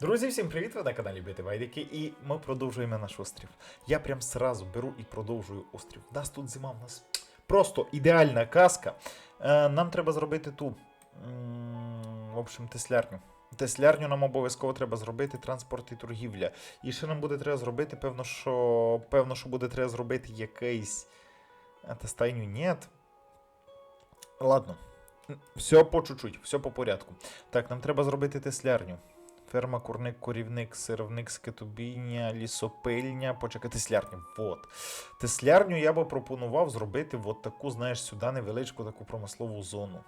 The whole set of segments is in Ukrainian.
Друзі, всім привіт! Ви на каналі Бити Байдики, і ми продовжуємо наш острів. Я прям сразу беру і продовжую острів. У нас тут зима, у нас просто ідеальна казка. Е, нам треба зробити ту. В общем, теслярню. Теслярню нам обов'язково треба зробити транспорт і торгівля. І ще нам буде треба зробити, певно, що певно, що буде треба зробити якийсь. Та стайню ні. Ладно. Все по чуть-чуть, все по порядку. Так, нам треба зробити теслярню. Ферма, курник, корівник, сировник, скитобійня, лісопильня, почекай, теслярня. Вот. Теслярню я би пропонував зробити от таку, знаєш, сюди невеличку таку промислову зону.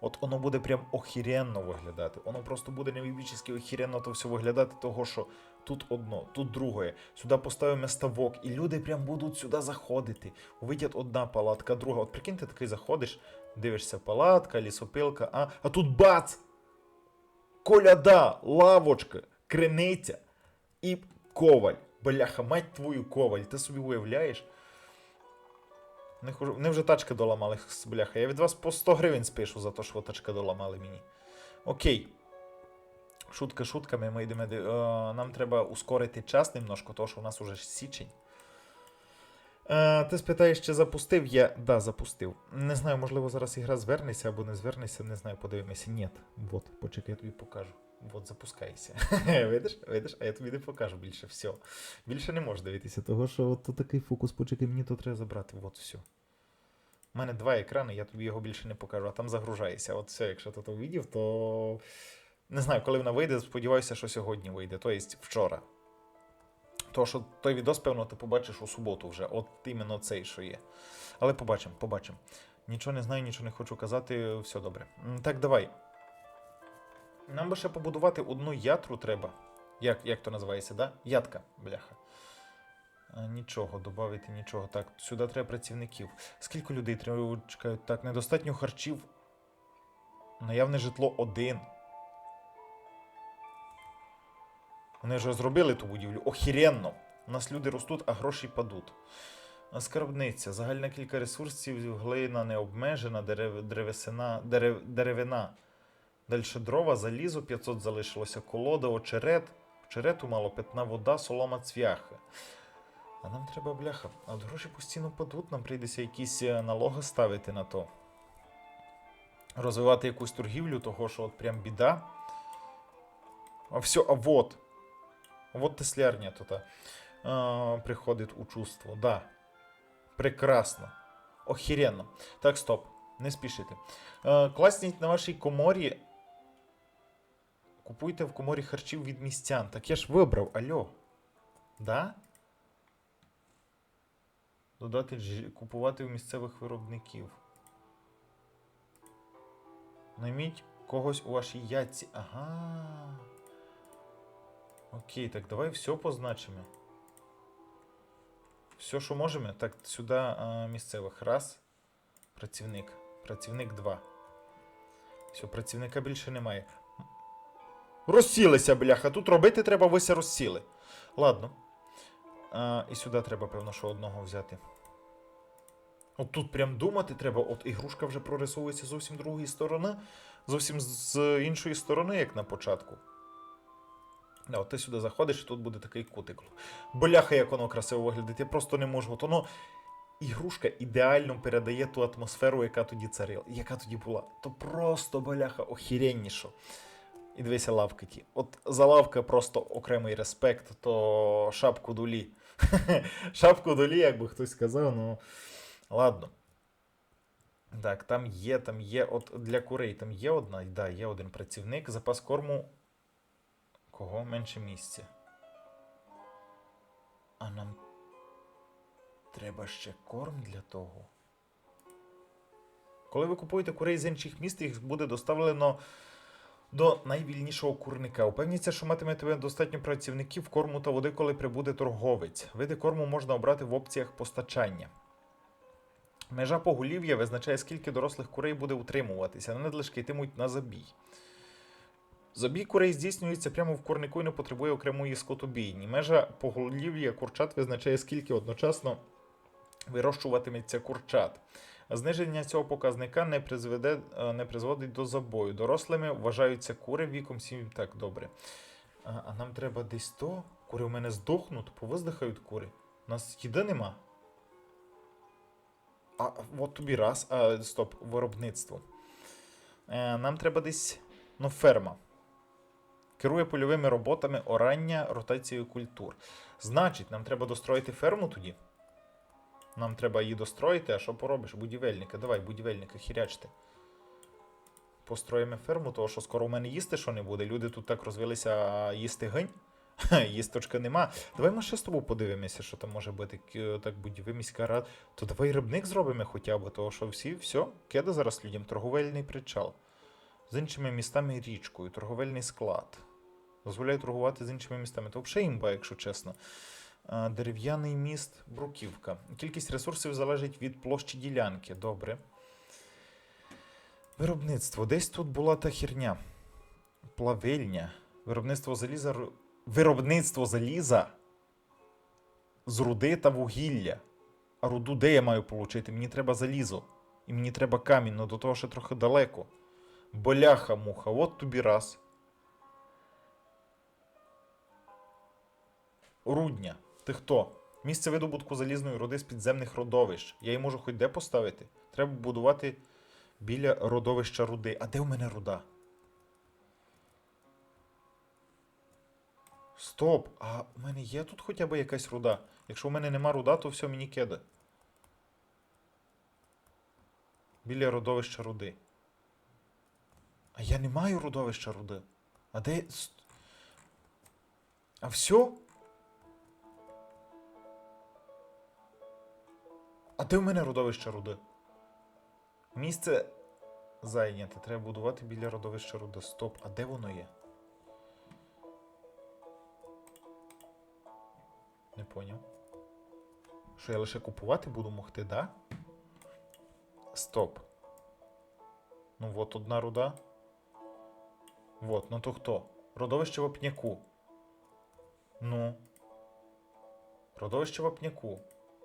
От воно буде прям охіренно виглядати. Воно просто буде невібічно охіренно то все виглядати, того що тут одно, тут друге. Сюди поставимо ставок, і люди прям будуть сюди заходити. Увидять одна палатка, друга. От прикинь, ти такий заходиш, дивишся, палатка, лісопилка, а, а тут бац! Коляда, лавочка, криниця і коваль. Бляха, мать твою коваль, ти собі уявляєш? Не, хожу... не вже тачки доламали, бляха. Я від вас по 100 гривень спишу за те, що ви тачки доламали мені. Окей. Шутка шутками, ми йдемо. Е, нам треба ускорити час немножко, тому що у нас уже січень. Е, ти спитаєш, чи запустив? Я да, запустив. Не знаю, можливо, зараз ігра звернеться або не звернеться, не знаю, подивимося. Ні. Вот, почекай, я тобі покажу. Вот, запускайся. видиш? Видиш? А я тобі не покажу більше. Все. Більше не можеш дивитися, того що от тут такий фокус, почекай, мені то треба забрати. Вот, все. У мене два екрани, я тобі його більше не покажу, а там загружається. От все, якщо ти то увидів, то. Не знаю, коли вона вийде, сподіваюся, що сьогодні вийде, тобто вчора. То, що той відос, певно, ти побачиш у суботу вже. От іменно цей, що є. Але побачимо, побачимо. Нічого не знаю, нічого не хочу казати, все добре. Так, давай. Нам би ще побудувати одну ятру треба. Як, як то називається, да? Ядка, бляха. Нічого, додати нічого. Так, сюди треба працівників. Скільки людей треба чекають? Так, недостатньо харчів. Наявне житло один. Вони вже зробили ту будівлю. Охіренно. У нас люди ростуть, а гроші падуть. Скарбниця. Загальна кілька ресурсів, глина не обмежена, дерев, древесина, дерев, деревина. Далі дрова, залізо 500 залишилося, колода, очерет. Очерету мало, питна вода, солома, цвяхи. А нам треба бляха. А от гроші постійно падуть, нам прийдеться якісь е, налоги ставити на то. Розвивати якусь торгівлю, того що от прям біда. А все, а вот. Вот теслярня тут а, приходить у чувство. Да. Прекрасно. Охеренно. Так, стоп. Не спішите. Е, класніть на вашій коморі. Купуйте в коморі харчів від містян. Так я ж вибрав, альо. Да? Додати дж- купувати у місцевих виробників. Найміть когось у вашій ятці. Ага. Окей, так давай все позначимо. Все, що можемо. Так, сюди місцевих. Раз. Працівник. Працівник 2. Все, працівника більше немає. Розсілися, бляха. Тут робити треба, ви ся розсіли. Ладно. А, і сюди треба, певно, що одного взяти. От тут прям думати треба. От ігрушка вже прорисовується зовсім другої сторони. Зовсім з іншої сторони, як на початку. От ти сюди заходиш, і тут буде такий кутик. Бляха, як воно красиво виглядить. Я просто не можу. От воно. Ігрушка ідеально передає ту атмосферу, яка тоді царила, яка тоді була. То просто бляха охеренніше. І дивися лавки ті. От за лавки просто окремий респект, то шапку долі. шапку долі, як би хтось сказав, ну. Ладно. Так, там є, там є. От для курей там є одна, да, є один працівник. Запас корму. Кого менше місця. А нам треба ще корм для того. Коли ви купуєте курей з інших міст, їх буде доставлено до найвільнішого курника. Упевніться, що матимете достатньо працівників корму та води, коли прибуде торговець. Види корму можна обрати в опціях постачання. Межа поголів'я визначає, скільки дорослих курей буде утримуватися, а надлишки йтимуть на забій. Забій курей здійснюється прямо в курнику і не потребує окремої скотобійні. Межа поголів'я курчат визначає, скільки одночасно вирощуватиметься курчат. Зниження цього показника не, призведе, е, не призводить до забою. Дорослими вважаються кури віком 7. Так, добре. А, а нам треба десь то. Кури у мене здохнуть, повиздихають кури. У нас їди нема. А от тобі раз. А, стоп, виробництво. Е, нам треба десь. Ну, ферма. Керує польовими роботами орання ротацією культур. Значить, нам треба достроїти ферму тоді. Нам треба її достроїти, а що поробиш? Будівельника. Давай, будівельника, хірячте. Построїмо ферму, того що скоро у мене їсти що не буде. Люди тут так розвилися їсти гинь. Ха, Їсточка нема. Давай ми ще з тобою подивимося, що там може бути. Так, міська рада. То давай рибник зробимо хоча б, того що всі, все, кеда зараз людям, торговельний причал. З іншими містами річкою, торговельний склад. Дозволяє торгувати з іншими містами. То взагалі імба, якщо чесно. Дерев'яний міст Бруківка. Кількість ресурсів залежить від площі ділянки. Добре. Виробництво. Десь тут була та херня. Плавильня. Виробництво заліза. Виробництво заліза з руди та вугілля. А руду де я маю отримати? Мені треба залізо. І мені треба камінь, але до того ще трохи далеко. Боляха муха, от тобі раз. Рудня. Ти хто? Місце видобутку залізної руди з підземних родовищ. Я її можу хоч де поставити. Треба будувати біля родовища руди. А де у мене руда? Стоп! А у мене є тут хоча б якась руда? Якщо у мене нема руда, то все мені кеда. Біля родовища руди. А я не маю родовища руди. А де. А все? А де в мене родовище руди? Місце зайняте. Треба будувати біля родовища руди. Стоп, а де воно є? Не поняв. Що я лише купувати буду могти, да? Стоп. Ну вот одна руда. Вот, ну то хто? Родовище вапняку. Ну. Родовище вапняку.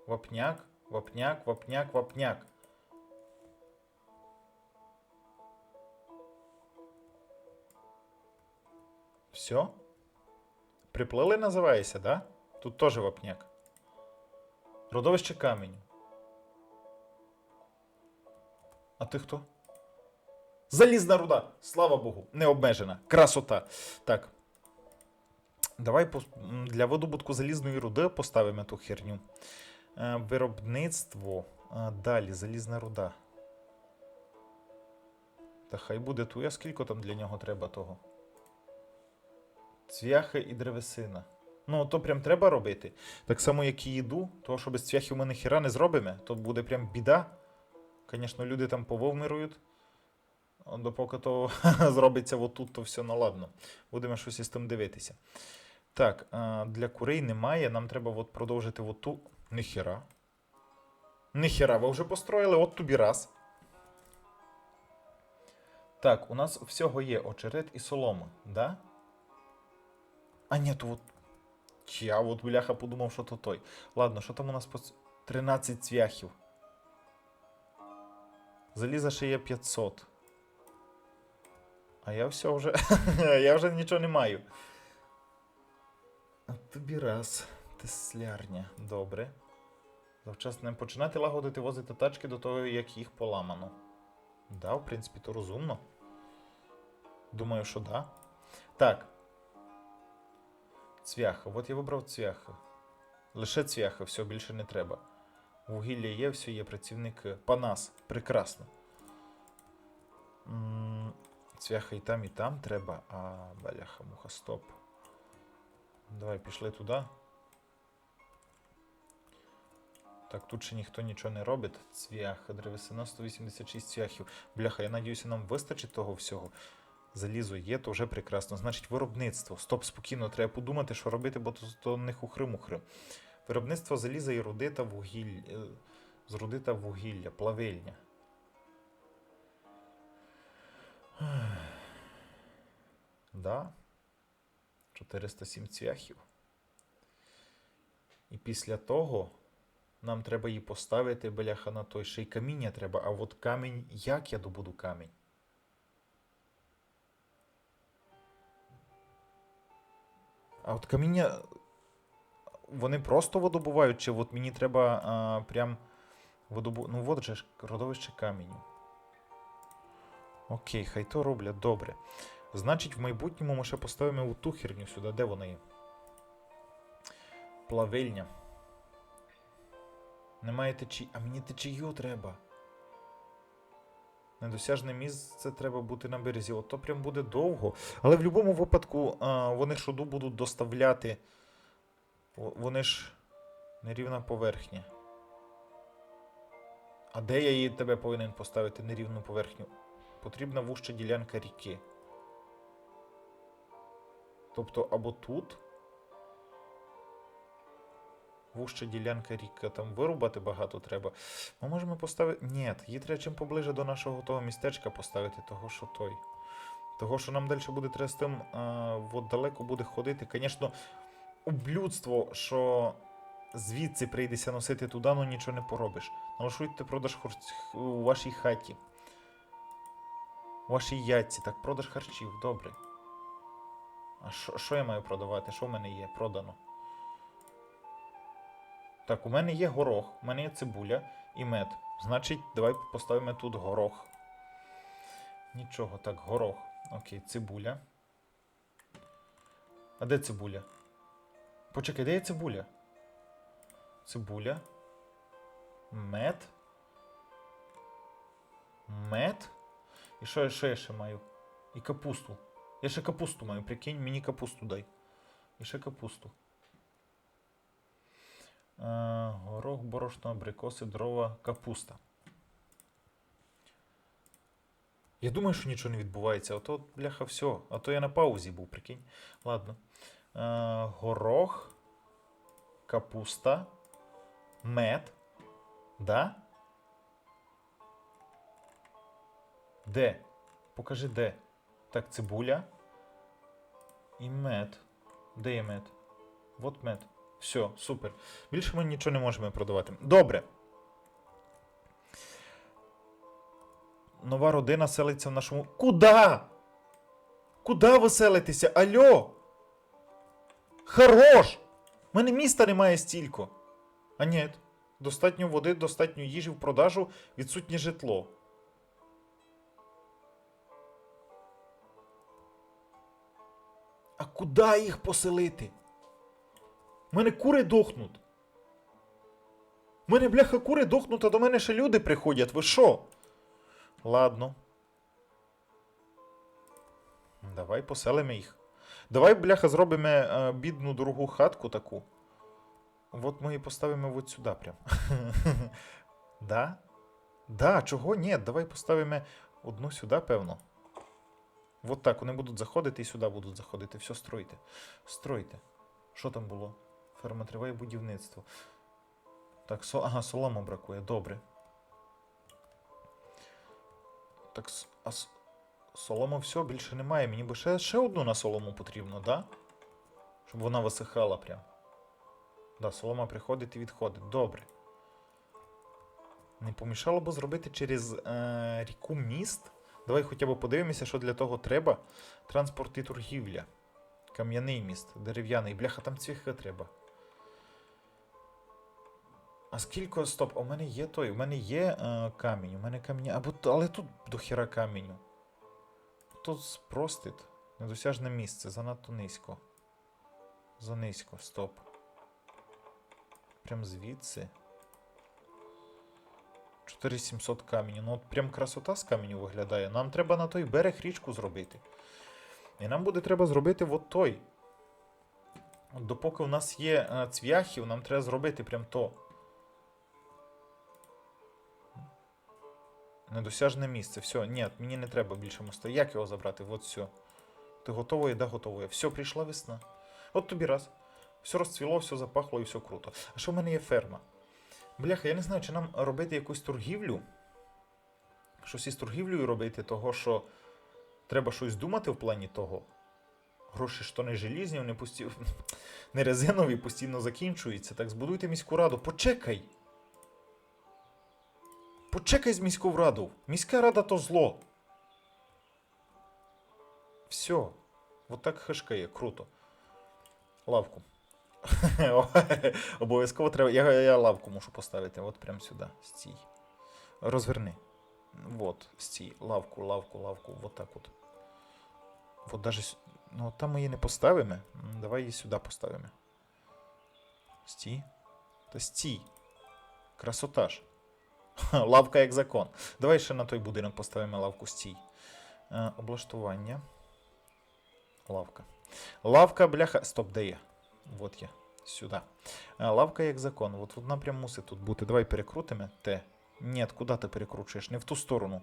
Вапняк, вапняк, вапняк, вапняк. Все? Приплили називається, да? Тут теж вапняк. Родовище каменю. А ти хто? Залізна руда! Слава Богу, не обмежена. Красота. Так. Давай для видобутку залізної руди поставимо ту херню. Е, виробництво. Е, далі, залізна руда. Та хай буде туя, скільки там для нього треба того. Цвяхи і древесина. Ну, то прям треба робити. Так само, як і їду, того, що без цвяхів ми ніхіра не зробимо, то буде прям біда. Звісно, люди там пововмирують. Допоки то зробиться отут, то все наладно. Будемо щось із тим дивитися. Так, для курей немає. Нам треба от продовжити оту. Ніхіра. Ніхіра, ви вже построїли, от тобі раз. Так, у нас всього є очерет і солома, да? А ні, то от. Чи я от бляха подумав, що то той. Ладно, що там у нас по 13 цвяхів. Заліза ще є 500. А я все вже. я вже нічого не маю. А тобі раз. Теслярня. Добре. Завчасно не починати лагодити возити тачки до того, як їх поламано. Да, в принципі, то розумно. Думаю, що да. Так. Цвяха. От я вибрав цвяха. Лише цвяха, все більше не треба. Вугілля є, все є, працівник. е, Панас. Прекрасно. М, Цвяха і там, і там треба. А, баляха, муха, стоп. Давай пішли туди. Так, тут ще ніхто нічого не робить. Цвяха, древесина 186 цвяхів. Бляха, я надіюся, нам вистачить того всього. Залізо є, то вже прекрасно. Значить, виробництво. Стоп, спокійно, треба подумати, що робити, бо то, то не хухри-мухри. Виробництво заліза і руди та вугілля. е, З руди та вугілля, плавильня. Да. 407 цвяхів. І після того нам треба її поставити, бляха, на той ще й каміння треба. А от камінь, як я добуду камінь? А от каміння. Вони просто видобувають, чи от мені треба а, прям видобу... Ну, от же ж родовище каменю. Окей, хай то роблять, добре. Значить, в майбутньому ми ще поставимо ту херню сюди. Де вона є? Плавильня. Немає течії. А мені течію треба. Недосяжне місце треба бути на березі. Ото прям буде довго. Але в будь-якому випадку вони ж воду будуть доставляти. Вони ж нерівна поверхня. А де я її тебе повинен поставити нерівну поверхню? Потрібна вужча ділянка ріки. Тобто або тут. Вужча ділянка ріки, там вирубати багато треба. Ми можемо поставити. Ні, її треба чим поближе до нашого того містечка поставити, того, що той. Того, що нам далі буде треба з тим а, от далеко буде ходити. Звісно, ублюдство, що звідси прийдеться носити туди, ну нічого не поробиш. Налаштуйте продаж хор- у вашій хаті. У вашій ятці, так, продаж харчів, добре. А що я маю продавати? Що в мене є? Продано. Так, у мене є горох, у мене є цибуля і мед. Значить, давай поставимо тут горох. Нічого, так, горох. Окей, цибуля. А де цибуля? Почекай, де є цибуля? Цибуля. Мед. Мед. І що, я- що я ще маю? І капусту. Я ще капусту маю, прикинь, мені капусту дай. І ще капусту. Е, горох, борошно, абрикоси, дрова, капуста. Я думаю, що нічого не відбувається. А то, бляха, все. А то я на паузі був, прикинь. Ладно. Е, горох, капуста, мед. Да? Де? Покажи де. Так, цибуля. І мед. Де є мед? Вот мед. Все, супер. Більше ми нічого не можемо продавати. Добре. Нова родина селиться в нашому. Куда? Куда ви селитеся? Альо? Хорош! У мене міста немає стільки. А ні. Достатньо води, достатньо їжі в продажу, відсутнє житло. А куди їх поселити? У мене кури дохнуть. У мене, бляха, кури дохнуть, а до мене ще люди приходять. Ви що? Ладно. Давай поселимо їх. Давай, бляха, зробимо е, бідну дорогу хатку таку. От ми і поставимо от сюди прям. да? Да, чого? Ні, давай поставимо одну сюди, певно. От так, вони будуть заходити і сюди будуть заходити. Все, стройте. Стройте. Що там було? Ферма триває будівництво. Так, со... ага, солому бракує, добре. Так, а солома все, більше немає. Мені би ще, ще одну на солому потрібно, да? Щоб вона висихала прям. Да, солома приходить і відходить. Добре. Не помішало б зробити через е, ріку міст. Давай хоча б подивимося, що для того треба. Транспорт і торгівля. Кам'яний міст, дерев'яний. Бляха, там цвіхи треба. А скільки. Стоп, у мене є той, у мене є е, камінь, у мене камінь. Або, але тут до хіра каменю. Тут спростить. Недосяжне місце, занадто низько. Занизько, стоп. Прям звідси. 4700 каменю. Ну от прям красота з каменю виглядає. Нам треба на той берег річку зробити. І нам буде треба зробити от той. Допоки у нас є е, цвяхів, нам треба зробити прям то. Недосяжне місце. Все, ні, мені не треба більше моста. Як його забрати? От все. Ти готовий? Да, готовий. Все, прийшла весна. От тобі раз. Все розцвіло, все запахло і все круто. А що в мене є ферма? Бляха, я не знаю, чи нам робити якусь торгівлю. Щось із торгівлею робити, того що треба щось думати в плані того. Гроші то не желізні, вони пусті... не резинові, постійно закінчуються. Так збудуйте міську раду. Почекай! Почекай з міську раду. Міська рада то зло. Все. Вот так хешкає, круто. Лавку. Обов'язково треба. Я, я лавку мушу поставити. От прямо сюди. Стій. Розверни. Вот, стій. Лавку, лавку, лавку. Вот так от. Вот даже. Ну, там ми її не поставимо. Давай її сюди поставимо. Стій. Та стій. Красота ж. Лавка як закон. Давай ще на той будинок поставимо лавку стій. Е, облаштування. Лавка. Лавка, бляха. Стоп, де є? Вот я. Сюди. Е, лавка як закон. От вона прям мусить тут бути. Давай перекрутимо. Те. Ні, куди ти перекручуєш? Не в ту сторону.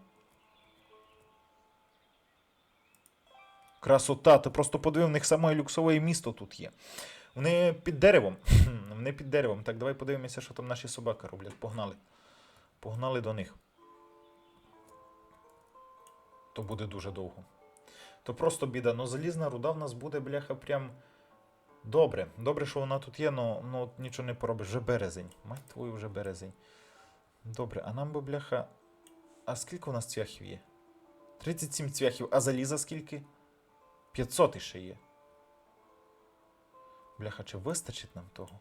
Красота, ти просто подивив, в них саме люксове місто тут є. Вони під деревом. Вони під деревом. Так, давай подивимося, що там наші собаки роблять. Погнали. Погнали до них. То буде дуже довго. То просто біда. Ну, залізна руда в нас буде, бляха, прям. Добре. Добре, що вона тут є, но от нічого не поробиш. Вже березень. Мать твою, вже березень. Добре, а нам би, бляха. А скільки у нас цвяхів є? 37 цвяхів, а заліза скільки? 500 іще є. Бляха, чи вистачить нам того?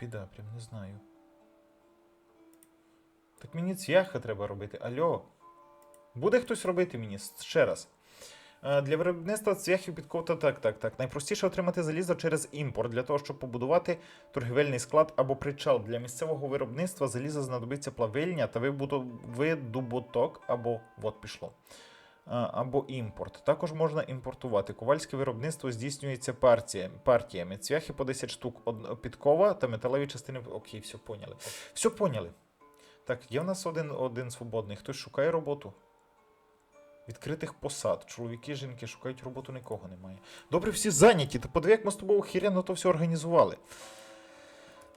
Біда, прям не знаю. Так мені цвяха треба робити. Альо. Буде хтось робити мені ще раз. Е, Для виробництва цвяхів підков та так, так, так. Найпростіше отримати залізо через імпорт для того, щоб побудувати торгівельний склад або причал. Для місцевого виробництва заліза знадобиться плавильня та видобуток, або от пішло. Е, Або імпорт. Також можна імпортувати. Ковальське виробництво здійснюється партіями. Цвяхи по 10 штук, підкова та металеві частини. Окей, все поняли. Все поняли. Так, є в нас один, один свободний. Хтось шукає роботу. Відкритих посад. Чоловіки, жінки шукають роботу, нікого немає. Добре, всі зайняті. Та подиви, як ми з тобою хіряно то все організували.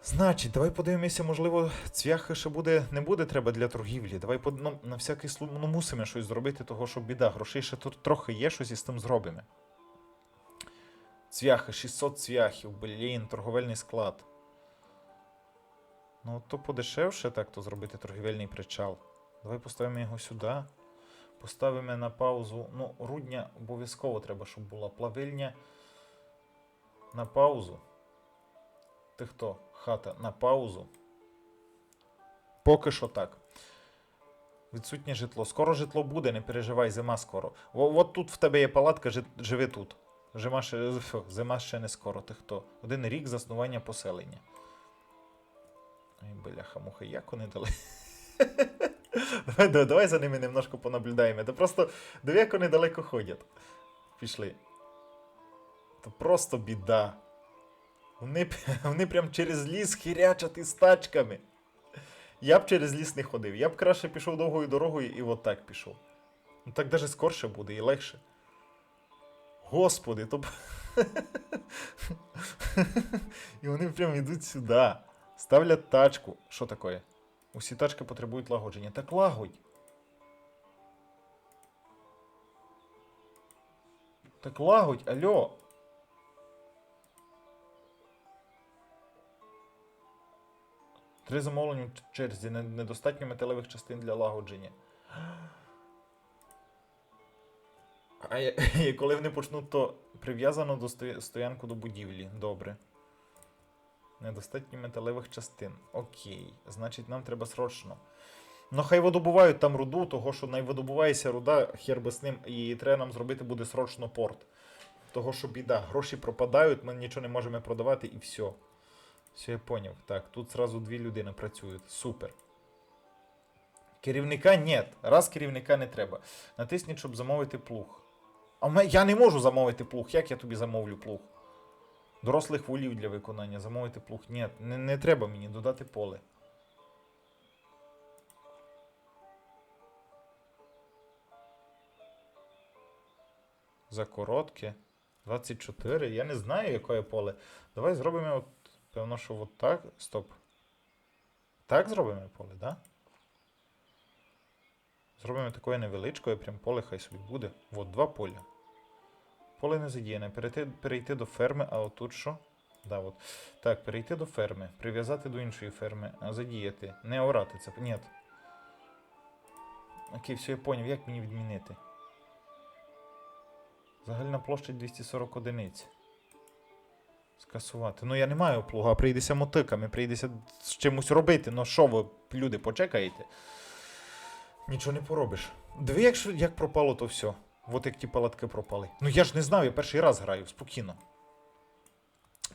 Значить, давай подивимося, можливо, цвяхи ще буде, не буде треба для торгівлі. Давай под- ну, на всякий случай ну, мусимо щось зробити, того що біда. Грошей ще тут трохи є, щось із тим зробимо. Цвяхи, 600 цвяхів, блін, торговельний склад. Ну, то подешевше так то зробити торгівельний причал. Давай поставимо його сюди. Поставимо на паузу. Ну, рудня обов'язково треба, щоб була. Плавильня на паузу. Ти хто? Хата на паузу. Поки що так. Відсутнє житло. Скоро житло буде, не переживай, зима скоро. О, от тут в тебе є палатка, жи- живи тут. Зима ще, зима ще не скоро. Ти хто? Один рік заснування поселення. Ой, бляха, муха, як вони дали. давай, за ними немножко понаблюдаємо. Та просто диви, як вони далеко ходять. Пішли. То просто біда. Вони, вони прям через ліс хірячать із тачками. Я б через ліс не ходив. Я б краще пішов довгою дорогою і от так пішов. Ну так даже скорше буде і легше. Господи, то. і вони прям йдуть сюди. Ставлять тачку. Що таке? Усі тачки потребують лагодження. Так лагодь. Так лагодь, алло. Три замовлення в черзі. Недостатньо металевих частин для лагодження. А коли вони почнуть, то прив'язано до стоянку до будівлі. Добре. Недостатньо металевих частин. Окей. Значить, нам треба срочно. Ну, хай видобувають там руду, того що найвидобувається руда, хер би з ним, і треба нам зробити буде срочно порт. Того, що біда, гроші пропадають, ми нічого не можемо продавати і все. Все, я поняв. Так, тут зразу дві людини працюють. Супер. Керівника ні. Раз керівника не треба. Натисніть, щоб замовити плуг. А я не можу замовити плуг. Як я тобі замовлю плуг? Дорослих волів для виконання. Замовити плуг. Ні, не, не треба мені додати поле. За коротке. 24. Я не знаю, яке поле. Давай зробимо, от, певно, що от так. Стоп. Так зробимо поле, так? Да? Зробимо таке невеличке, прям поле хай собі буде. От два поля. Поле не задіяне. Перейти, перейти до ферми, а отут що? Да, от. Так, перейти до ферми. Прив'язати до іншої ферми. А задіяти. Не орати це. Ні. Окей, все, я поняв, як мені відмінити. Загальна площа 240 одиниць. Скасувати. Ну я не маю плуга, прийдеться мотиками, прийдеться з чимось робити. Ну що ви, люди, почекаєте? Нічого не поробиш. Диви, якщо як пропало то все. От як ті палатки пропали. Ну я ж не знав, я перший раз граю, спокійно.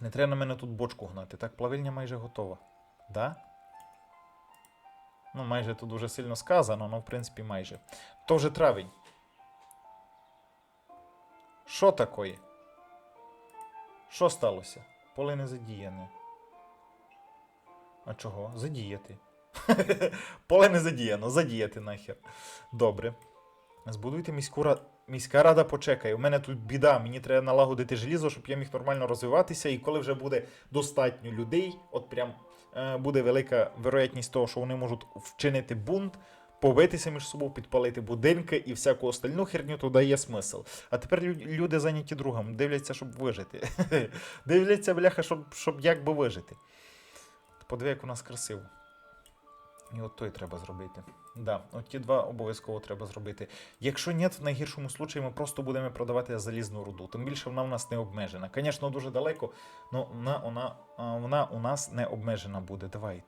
Не треба на мене тут бочку гнати. Так, плавильня майже готова. Да? Ну, майже тут дуже сильно сказано, але в принципі майже. То вже травень. Що такое? Що сталося? Поле не задіяне. А чого? Задіяти. Поле не задіяно, задіяти нахер. Добре. Збудуйте міську раду. Міська рада почекає. У мене тут біда. Мені треба налагодити желізо, щоб я міг нормально розвиватися. І коли вже буде достатньо людей, от прям е, буде велика вероятність того, що вони можуть вчинити бунт, побитися між собою, підпалити будинки і всяку остальну херню, то дає смисл. А тепер люди зайняті другом, дивляться, щоб вижити. дивляться, бляха, щоб, як би вижити. Подиви, як у нас красиво. І от той треба зробити. Да, от ті два обов'язково треба зробити. Якщо ні, в найгіршому случаї ми просто будемо продавати залізну руду. Тим більше вона в нас не обмежена. Звісно, дуже далеко, але вона, вона, вона у нас не обмежена буде. Давай.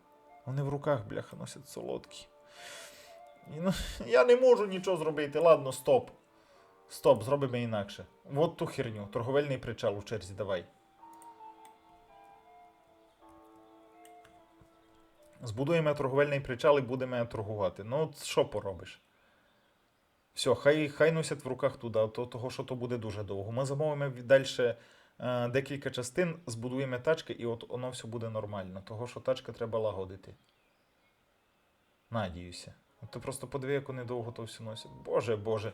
Вони в руках, бляха, носять солодкі. І, ну, я не можу нічого зробити. Ладно, стоп. Стоп, зробимо інакше. От ту херню. Торговельний причал у черзі, давай. Збудуємо торговельний причал і будемо торгувати. Ну, от що поробиш? Все, хай, хай носять в руках туди, то, того, що то буде дуже довго. Ми замовимо далі е, декілька частин, збудуємо тачки, і от воно все буде нормально. Того, що тачки треба лагодити. Надіюся. Ти просто подиви, як вони довго то все носять. Боже, боже.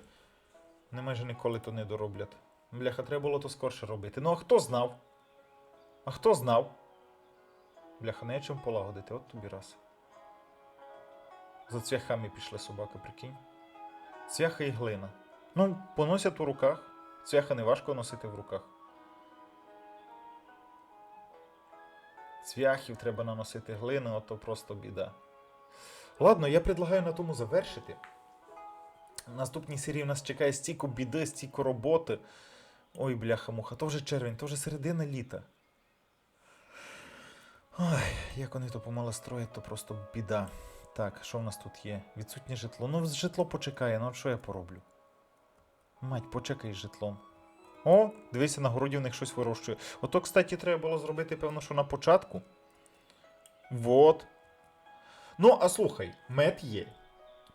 Вони майже ніколи то не дороблять. Бляха, треба було то скорше робити. Ну а хто знав? А хто знав? Бляха, не чим полагодити, от тобі раз. За цвяхами пішли собаки, прикинь. Цвяха і глина. Ну, поносять у руках. Цвяха не важко носити в руках. Цвяхів треба наносити глини, ото просто біда. Ладно, я предлагаю на тому завершити. Наступній серії в нас чекає стільки біди, стільки роботи. Ой, бляха-муха, то вже червень, то вже середина літа. Ой, як вони то помало то просто біда. Так, що в нас тут є? Відсутнє житло. Ну, житло почекає, ну що я пороблю? Мать, почекай з житлом. О, дивися, на городі в них щось вирощує. Ото, кстати, треба було зробити, певно, що на початку. Вот. Ну, а слухай, мед є,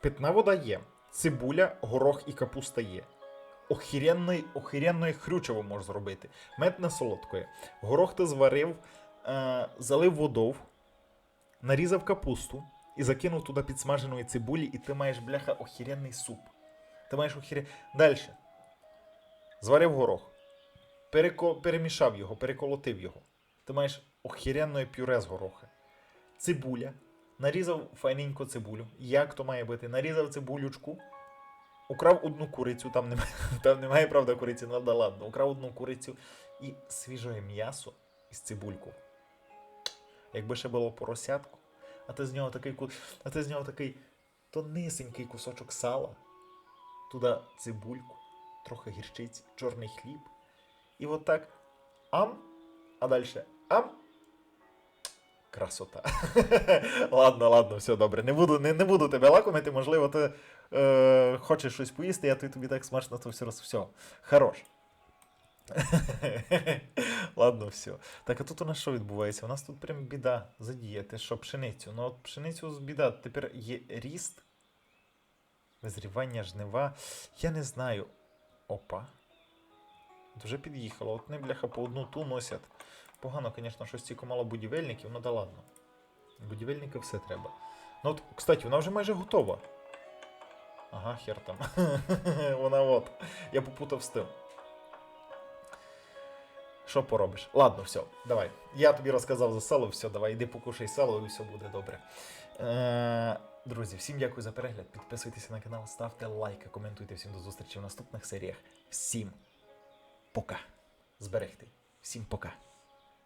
питна вода є, цибуля, горох і капуста є. Охіренної хрючево можеш зробити. Мед не солодкої. Горох ти зварив, е, залив водов, нарізав капусту і закинув туди підсмаженої цибулі, і ти маєш, бляха, охіренний суп. Ти маєш охірен... Далі. Зварив горох. Переко... Перемішав його, переколотив його. Ти маєш охіренне пюре з гороха. Цибуля. Нарізав файненько цибулю. Як то має бути? Нарізав цибулючку. Украв одну курицю, там немає, там немає правда куриці, ну да ладно. Украв одну курицю і свіже м'ясо із цибульку. Якби ще було поросятку, а ти з нього такий а ти з нього такий тонисенький кусочок сала, туди цибульку, трохи гірчиці, чорний хліб. І от так ам, а далі ам. Красота. ладно, ладно, все добре. Не буду, не, не буду тебе лакомити, можливо, ти е, хочеш щось поїсти, я тобі, так смачно то все. Все. Хорош. Ладно, все. Так, а тут у нас що відбувається? У нас тут прям біда задіяти, що пшеницю. Ну от пшеницю з біда. Тепер є ріст, визрівання, жнива. Я не знаю. Опа. Дуже під'їхало. От не бляха по одну ту носять. Погано, звісно, що стільки мало будівельників, ну да ладно. Будівельники все треба. Ну от, кстати, вона вже майже готова. Ага, хер там. вона от. Я попутав з тим. Що поробиш? Ладно, все, давай. Я тобі розказав за село, все, давай, іди покушай село, і все буде добре. Е, друзі, всім дякую за перегляд. Підписуйтеся на канал, ставте лайки, коментуйте. Всім до зустрічі в наступних серіях. Всім пока. Зберегти. Всім пока.